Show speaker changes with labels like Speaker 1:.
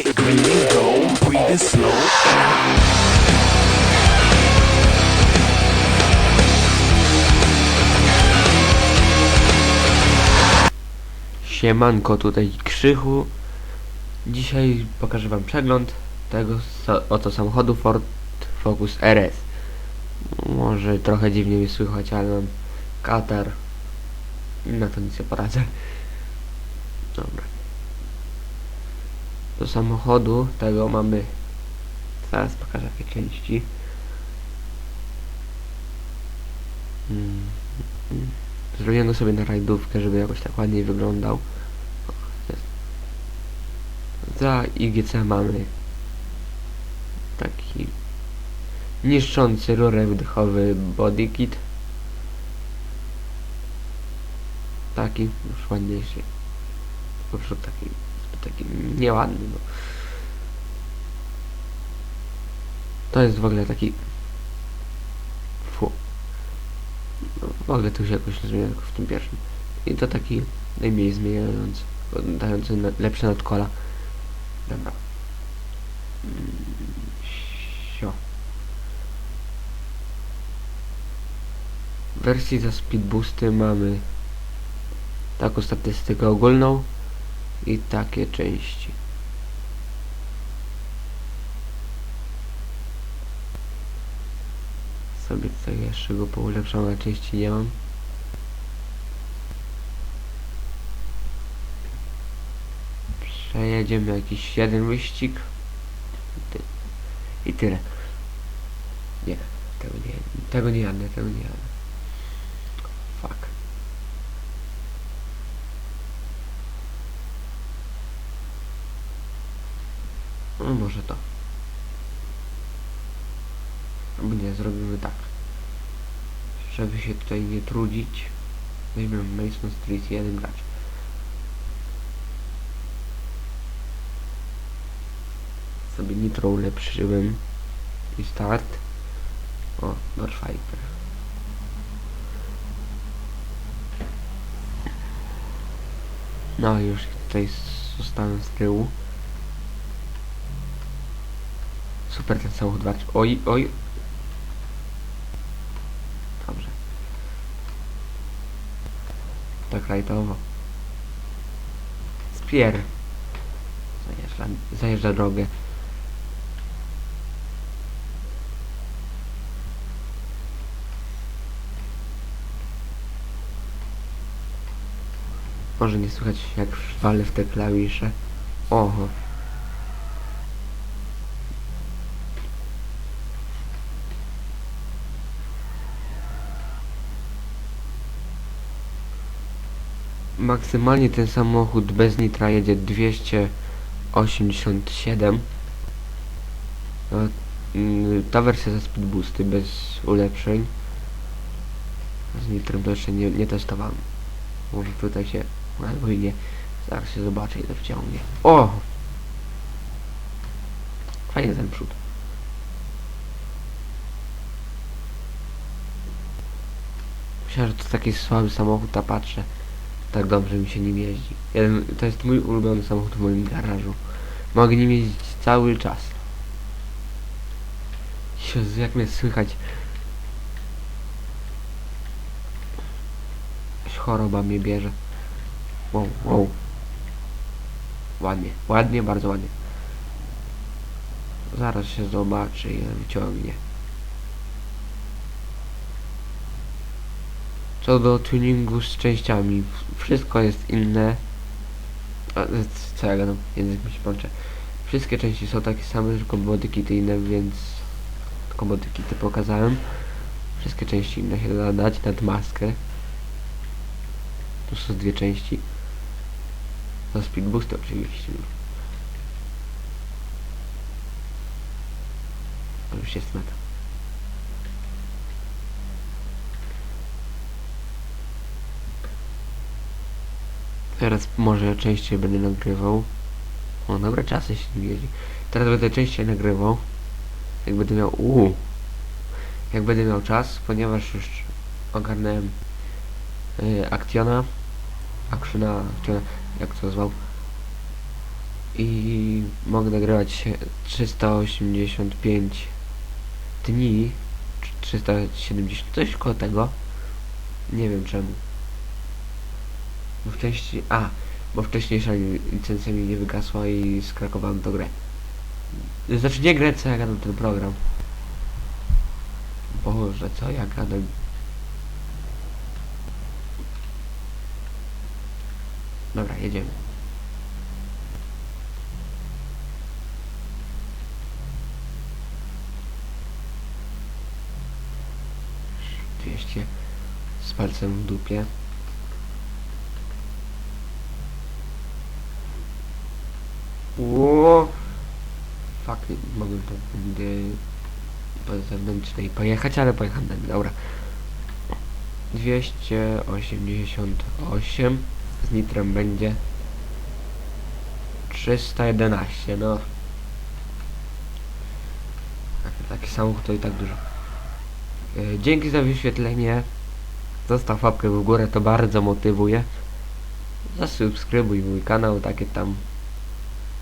Speaker 1: green and gold, breathing slow.
Speaker 2: Siemanko, tutaj Krzychu. Dzisiaj pokażę wam przegląd tego oto samochodu Ford Focus RS. Może trochę dziwnie mi słychać, ale mam katar. Na to nic nie poradzę. Dobra. Do samochodu tego mamy... Zaraz pokażę jakie części. Mm, mm. Zrobiłem go sobie na rajdówkę, żeby jakoś tak ładniej wyglądał. Za IGC mamy taki niszczący rurę wdechowy body kit. Taki już ładniejszy. Po prostu taki, taki nieładny. No. To jest w ogóle taki fu. No, w ogóle to się jakoś nie zmienia tylko w tym pierwszym. I to taki najmniej zmieniający, dający na, lepsze nadkola. Dobra. Mm, Sio. Wersji za speed boosty mamy taką statystykę ogólną i takie części. Sobie tutaj jeszcze go poulepszam, a części nie mam. Przejedziemy jakiś jeden wyścig. I tyle. Nie, tego nie, tego nie jadę, tego nie jadę. Fuck. No może to. Albo nie, zrobimy tak. Żeby się tutaj nie trudzić, weźmiemy Mason Street jeden gracz. Sobie nitro ulepszyłem i start. O, Dorfighter. No już tutaj zostałem z tyłu. Super ten samochód walczy. Oj, oj. Dobrze. Tak rajtowo. Spier. Zajeżdża, zajeżdża drogę. Może nie słychać jak walę w te klawisze. Oho. Maksymalnie ten samochód bez nitra jedzie 287. No, mm, ta wersja za speed boosty bez ulepszeń. Z nitrem to jeszcze nie, nie testowałem. Może tutaj się albo i nie. Zaraz się zobaczę ile wciągnie. O! Fajny ten przód. Myślałem, że to taki słaby samochód, a patrzę. Tak dobrze mi się nim jeździ. Jeden, to jest mój ulubiony samochód w moim garażu. Mogę nim jeździć cały czas. Jezu, jak mnie słychać. Choroba mnie bierze. Wow, wow. Ładnie, ładnie, bardzo ładnie. Zaraz się zobaczy ile wyciągnie. Co do tuningu z częściami, wszystko jest inne. A, co ja gadam, język mi się plącze. Wszystkie części są takie same, tylko bodykity inne, więc tylko bodykity pokazałem. Wszystkie części inne się da dać nad maskę. Tu są dwie części. Za speed boosty oczywiście. To już jest meta. Teraz może częściej będę nagrywał. O, dobre czasy się nie jeździ. Teraz będę częściej nagrywał. Jak będę miał... Uuu. Jak będę miał czas, ponieważ już ogarnąłem yy, Actiona. Actiona, Actiona, jak to zwał. i mogę nagrywać się 385 dni, czy 370, coś koło tego. Nie wiem czemu. Bo wcześniej, a, bo wcześniejsza li- licencja mi nie wygasła i skrakowałem tą grę. Znaczy nie grę, co ja gadam ten program. Boże, co ja gadam. Dobra, jedziemy. Dwieście z palcem w dupie. Ło! Fuck, nie mogłem tam po zewnętrznej pojechać, ale pojechałem tędy, dobra. 288 z nitrem będzie 311, no. Tak, Taki samochód to i tak dużo. E, Dzięki za wyświetlenie. Zostaw łapkę w górę, to bardzo motywuje. Zasubskrybuj mój kanał, takie tam.